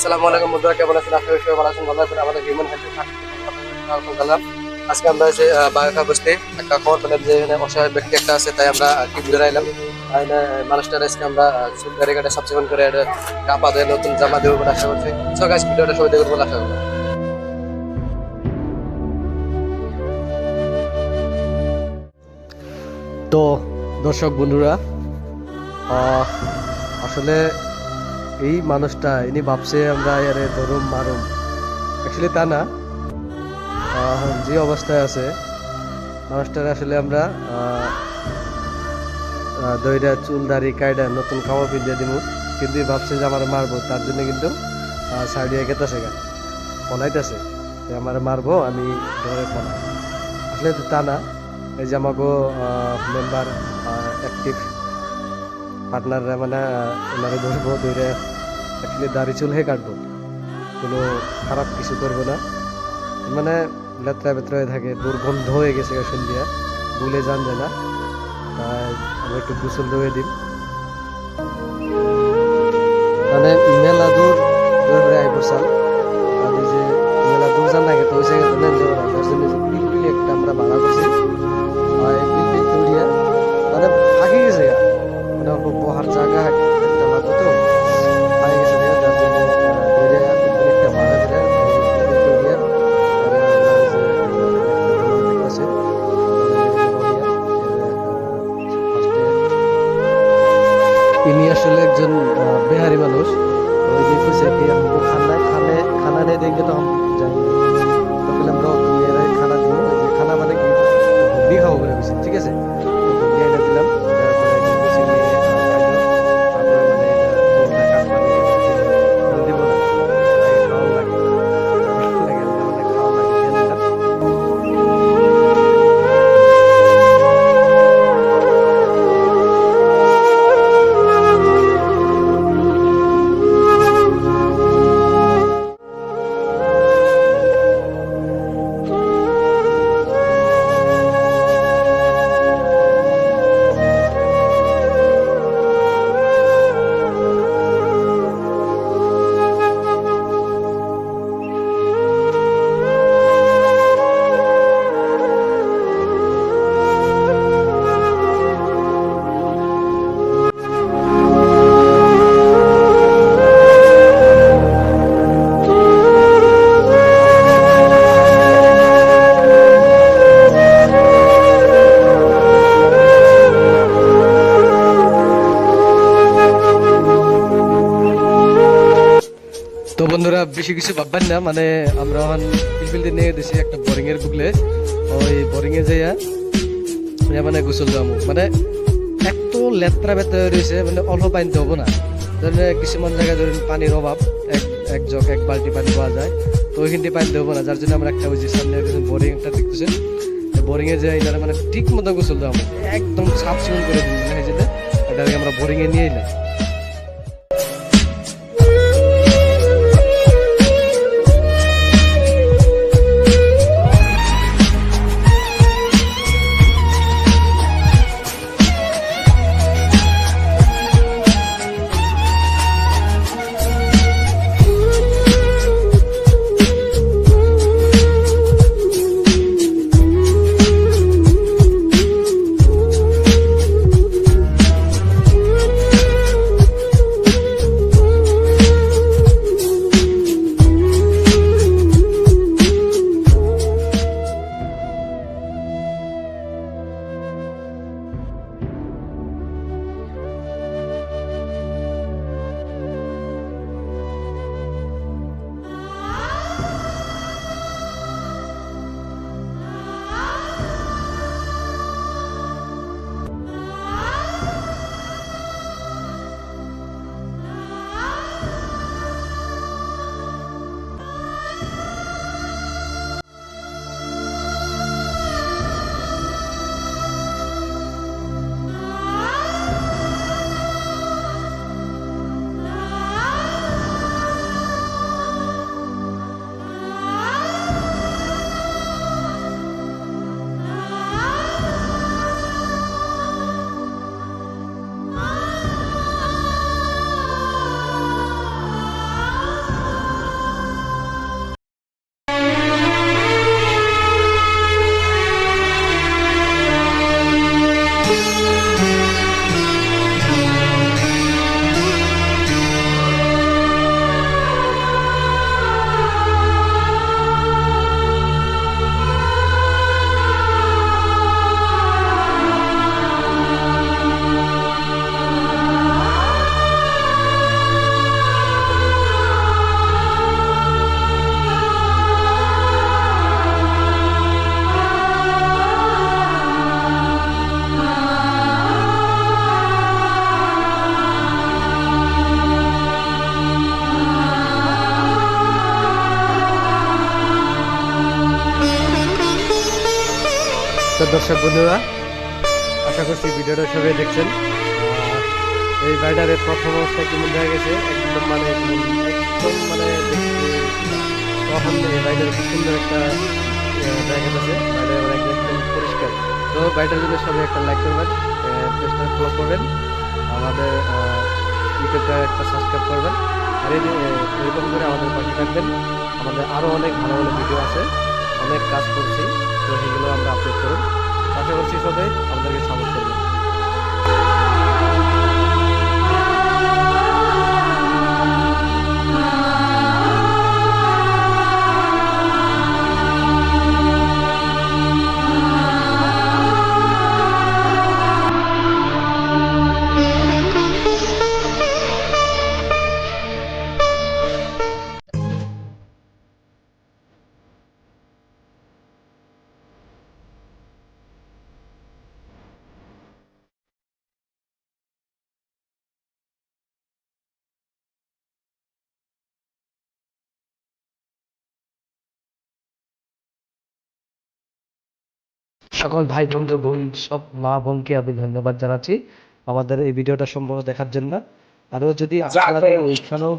আসসালামু আলাইকুম বন্ধুরা, কেমন আছেন? আশা সবাই ভালো আছেন ভালো আছেন। আমাদের হিউম্যান হেলথ আজকে আমরা যে বাগাখা বসতে, একটা খবর পেলাম যে এখানে অসহায় ব্যক্তি একটা আছে, তাই আমরা মানুষটার আজকে আমরা গাড়ি করে কাপা দিয়ে নতুন জামা দেবো বলে আশা করছি। সো গাছ ভিডিওটা সবাই দেখব বলে আশা করি তো দর্শক বন্ধুরা আসলে এই মানুষটা, ইনি ভাবছে আমরা এরে ধরুম, মারুম। অ্যাকচুয়ালি তা না। যে অবস্থায় আছে, মানুষটার আসলে আমরা দইটা চুল দাড়ি কায়দা নতুন খাওয়া পিঁধে দিব কিন্তু ভাবছে যে আমার মারবো, তার জন্য কিন্তু সাইডিয়া গেতেছে গা। পলাইতেছে যে আমার মারবো, আমি ধরে পলা আসলে তো তা না। এই যে আমাকে মেম্বার অ্যাক্টিভ পার্টনাররা মানে ওনারে ধরবো ধরে অ্যাকচুয়ালি দাড়ি চুল হে কাটবো। কোনো খারাপ কিছু করব না। মানে লেত্রা বেত্রা হয়ে থাকে, দুর্গন্ধ হয়ে গেছে দিয়া ভুলে যান যায় না। তাই আমরা একটু গোসল ধুয়ে দিন মানে মেলা দূর দূর করে আই পড়ছাল আর যে মেলা দূর যান লাগে তো ওই জায়গায় যে যে একটা আমরা ভাড়া করছি। আসলে একজন আহ, বিহারি মানুষ ওই যে কইছে কি हमको खाना खाने खाना नहीं देंगे तो हम जाएंगे বন্ধুরা, বেশি কিছু ভাববেন না মানে আমরা এখন পিলপিল দিয়ে নিয়ে দিছি একটা বোরিং এর বুকলে। ওই বোরিং এ যাইয়া ইয়া মানে গোসল যাব মানে এত লেত্রা বেত্রা রয়েছে মানে অল্প পানিতে হব না। ধরেন কিছুমান জায়গায় ধরেন পানির অভাব, এক এক জগ, এক বালতি পানি পাওয়া যায়। তো ওইখান থেকে পানি দেবো না, যার জন্য আমরা একটা ওই যে সামনে বোরিং একটা দেখতেছেন এ যাই এটারে মানে ঠিক মতো গোসল যাব একদম সাফ সিকুন করে দিন মানে যেটা এটাকে আমরা বোরিং এ নিয়ে তো দর্শক বন্ধুরা, আশা করছি ভিডিওটা সবাই দেখছেন। এই রাইডারের প্রথম অবস্থা কেমন দেখা গেছে? একদম মানে একদম- মানে তখন এই রাইডার খুব সুন্দর একটা জায়গা আছে রাইডার মানে একদম পরিষ্কার। তো রাইডার জন্য সবাই একটা লাইক করবেন পেজটা ফলো করবেন, আমাদের ইউটিউবটা একটা সাবস্ক্রাইব করবেন, আর এই এরকম করে আমাদের পাশে থাকবেন। আমাদের আরও অনেক ভালো ভালো ভিডিও আছে। অনেক কাজ করছি। সেগুলো আমরা আপলোড করুন। আশা করছি সবাই আপনাদেরকে সাপোর্ট সকল ভাই বন্ধু বোন সব মা বোনকে আমি ধন্যবাদ জানাচ্ছি আমাদের এই ভিডিওটা সম্পূর্ণ দেখার জন্য। আরও যদি আপনারা ওইখানেও